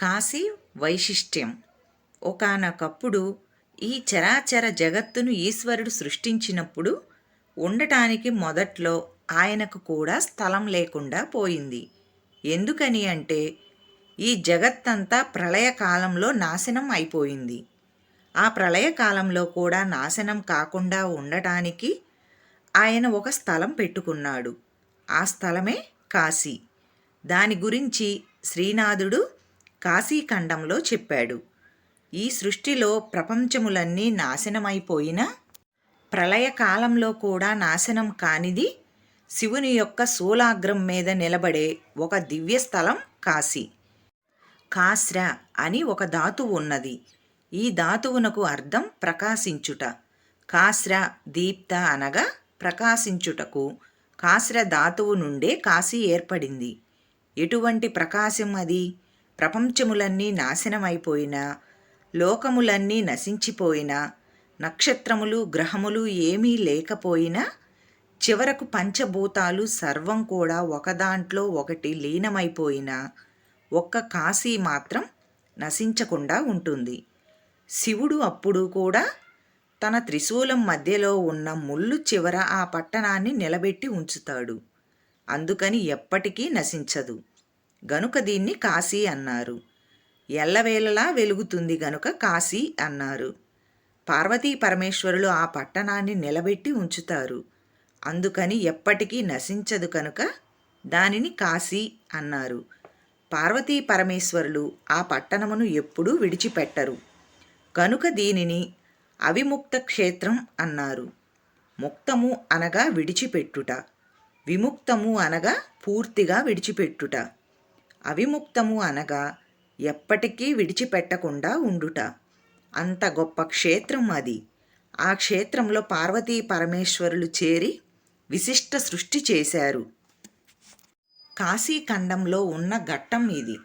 కాశీ వైశిష్ట్యం. ఒకానొకప్పుడు ఈ చరాచర జగత్తును ఈశ్వరుడు సృష్టించినప్పుడు ఉండటానికి మొదట్లో ఆయనకు కూడా స్థలం లేకుండా పోయింది. ఎందుకని అంటే ఈ జగత్తంతా ప్రళయకాలంలో నాశనం అయిపోయింది. ఆ ప్రళయకాలంలో కూడా నాశనం కాకుండా ఉండటానికి ఆయన ఒక స్థలం పెట్టుకున్నాడు. ఆ స్థలమే కాశీ. దాని గురించి శ్రీనాథుడు కాశీఖండంలో చెప్పాడు. ఈ సృష్టిలో ప్రపంచములన్నీ నాశనమైపోయినా ప్రళయకాలంలో కూడా నాశనం కానిది శివుని యొక్క శూలాగ్రం మీద నిలబడే ఒక దివ్య స్థలం కాశీ. కాశ్ర అని ఒక ధాతువు ఉన్నది. ఈ ధాతువునకు అర్థం ప్రకాశించుట. కాశ్ర దీప్త అనగా ప్రకాశించుటకు. కాశ్ర ధాతువు నుండే కాశీ ఏర్పడింది. ఎటువంటి ప్రకాశం అది? ప్రపంచములన్నీ నాశనమైపోయినా లోకములన్నీ నశించిపోయినా నక్షత్రములు గ్రహములు ఏమీ లేకపోయినా చివరకు పంచభూతాలు సర్వం కూడా ఒకదాంట్లో ఒకటి లీనమైపోయినా ఒక్క కాశీ మాత్రం నశించకుండా ఉంటుంది. శివుడు అప్పుడు కూడా తన త్రిశూలం మధ్యలో ఉన్న ముళ్ళు చివర ఆ పట్టణాన్ని నిలబెట్టి ఉంచుతాడు. అందుకని ఎప్పటికీ నశించదు. గనుక దీన్ని కాశీ అన్నారు. ఎల్లవేళలా వెలుగుతుంది గనుక కాశీ అన్నారు. పార్వతీ పరమేశ్వరులు ఆ పట్టణాన్ని నిలబెట్టి ఉంచుతారు. అందుకని ఎప్పటికీ నశించదు కనుక దానిని కాశీ అన్నారు. పార్వతీ పరమేశ్వరులు ఆ పట్టణమును ఎప్పుడూ విడిచిపెట్టరు. కనుక దీనిని అవిముక్త క్షేత్రం అన్నారు. ముక్తము అనగా విడిచిపెట్టుట విముక్తము అనగా పూర్తిగా విడిచిపెట్టుట. అవిముక్తము అనగా ఎప్పటికీ విడిచిపెట్టకుండా ఉండుట. అంత గొప్ప క్షేత్రం అది. ఆ క్షేత్రంలో పార్వతీ పరమేశ్వరులు చేరి విశిష్ట సృష్టి చేశారు. కాశీఖండంలో ఉన్న ఘట్టం ఇది.